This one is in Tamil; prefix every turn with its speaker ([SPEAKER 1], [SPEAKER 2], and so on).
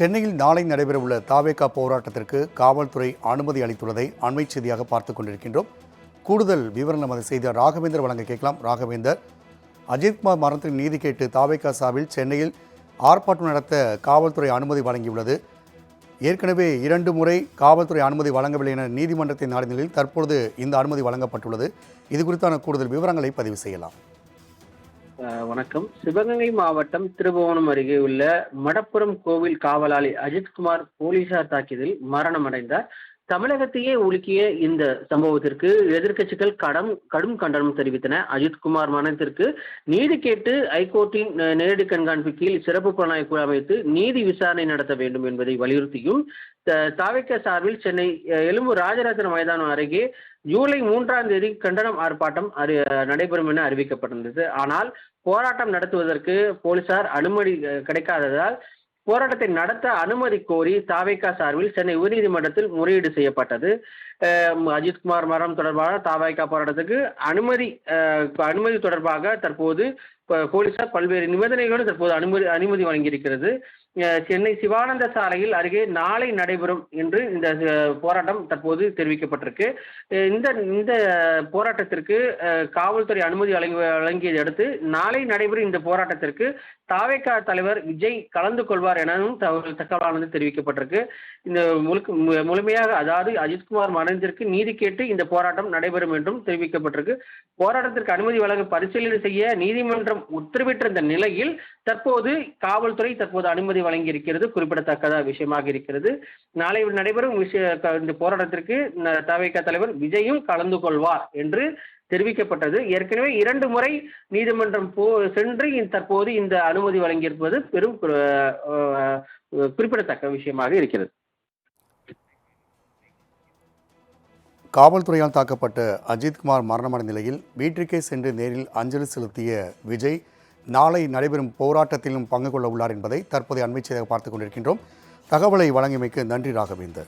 [SPEAKER 1] சென்னையில் நாளை நடைபெறவுள்ள தாவேகா போராட்டத்திற்கு காவல்துறை அனுமதி அளித்துள்ளதை அண்மை செய்தியாக பார்த்துக் கொண்டிருக்கின்றோம். கூடுதல் விவரம் நமது செய்தியார் ராகவேந்தர் வழங்க கேட்கலாம். ராகவேந்தர் அஜித்குமார் மரணத்தின் நீதி கேட்டு தாவேகா சார்பில் சென்னையில் ஆர்ப்பாட்டம் நடத்த காவல்துறை அனுமதி வழங்கியுள்ளது. ஏற்கனவே இரண்டு முறை காவல்துறை அனுமதி வழங்கவில்லை என நீதிமன்றத்தின் நாடின நிலையில் தற்பொழுது இந்த அனுமதி வழங்கப்பட்டுள்ளது. இது குறித்தான கூடுதல் விவரங்களை பதிவு செய்யலாம்.
[SPEAKER 2] வணக்கம். சிவகங்கை மாவட்டம் திருபுவனம் அருகே உள்ள மடப்புரம் கோவில் காவலாளி அஜித்குமார் போலீசார் தாக்கியதில் மரணமடைந்தார். தமிழகத்தையே உலுக்கிய இந்த சம்பவத்திற்கு எதிர்க்கட்சிகள் கடம் கடும் கண்டனம் தெரிவித்தன. அஜித்குமார் மரணத்திற்கு நீதி கேட்டு ஐகோர்ட்டின் நேரடி கண்காணிப்பு கீழ் சிறப்பு புலனாய்வு குழு அமைத்து நீதி விசாரணை நடத்த வேண்டும் என்பதை வலியுறுத்தியும் த- சார்பில் சென்னை எழும்பூர் ராஜரத்ன மைதானம் அருகே ஜூலை மூன்றாம் தேதி கண்டனம் ஆர்ப்பாட்டம் அறி நடைபெறும் என அறிவிக்கப்பட்டிருந்தது. ஆனால் போராட்டம் நடத்துவதற்கு போலீசார் அனுமதி கிடைக்காததால் போராட்டத்தை நடத்த அனுமதி கோரி தாவேகா சார்பில் சென்னை உயர்நீதிமன்றத்தில் முறையீடு செய்யப்பட்டது. அஜித்குமார் மரணம் தொடர்பான தாவேகா போராட்டத்துக்கு அனுமதி அனுமதி தொடர்பாக தற்போது போலீசார் பல்வேறு நிபந்தனைகளோடு தற்போது அனுமதி அனுமதி வழங்கியிருக்கிறது. சென்னை சிவானந்த சாலையில் அருகே நாளை நடைபெறும் என்று இந்த போராட்டம் தற்போது தெரிவிக்கப்பட்டிருக்கு. இந்த இந்த போராட்டத்திற்கு காவல்துறை அனுமதி வழங்கி வழங்கியதை அடுத்து நாளை நடைபெறும் இந்த போராட்டத்திற்கு தாவேக்கா தலைவர் விஜய் கலந்து கொள்வார் எனவும் தகவல் தகவலானது தெரிவிக்கப்பட்டிருக்கு. இந்த முழுக்க மு- முழுமையாக அதாவது அஜித்குமார் மறைந்திற்கு நீதி கேட்டு இந்த போராட்டம் நடைபெறும் என்றும் தெரிவிக்கப்பட்டிருக்கு. போராட்டத்திற்கு அனுமதி வழங்க பரிசீலனை செய்ய நீதிமன்றம் உத்தரவிட்டிருந்த நிலையில் தற்போது காவல்துறை தற்போது அனுமதி அனுமதி வழங்கியிருக்கிறது குறிப்பிடத்தக்கத விஷயமாக இருக்கிறது. நாளை நடைபெறும் விஷய இந்த போராட்டத்திற்கு தவிக தலைவர் விஜயும் கலந்து கொள்வார் என்று தெரிவிக்கப்பட்டது. ஏற்கனவே இரண்டு முறை நீதிமன்றம் போ சென்று தற்போது இந்த அனுமதி வழங்கியிருப்பது பெரும் குறிப்பிடத்தக்க விஷயமாக இருக்கிறது.
[SPEAKER 1] காவல்துறையால் தாக்கப்பட்ட அஜித்குமார் மரணமடைந்த நிலையில் வீட்டிற்கே சென்று நேரில் அஞ்சலி செலுத்திய விஜய் நாளை நடைபெறும் போராட்டத்திலும் பங்கு கொள்ள உள்ளார் என்பதை தற்போதைய அண்மை செய்தியாக பார்த்துக் கொண்டிருக்கின்றோம். தகவலை வழங்கியமைக்கு நன்றி ராகவேந்தர்.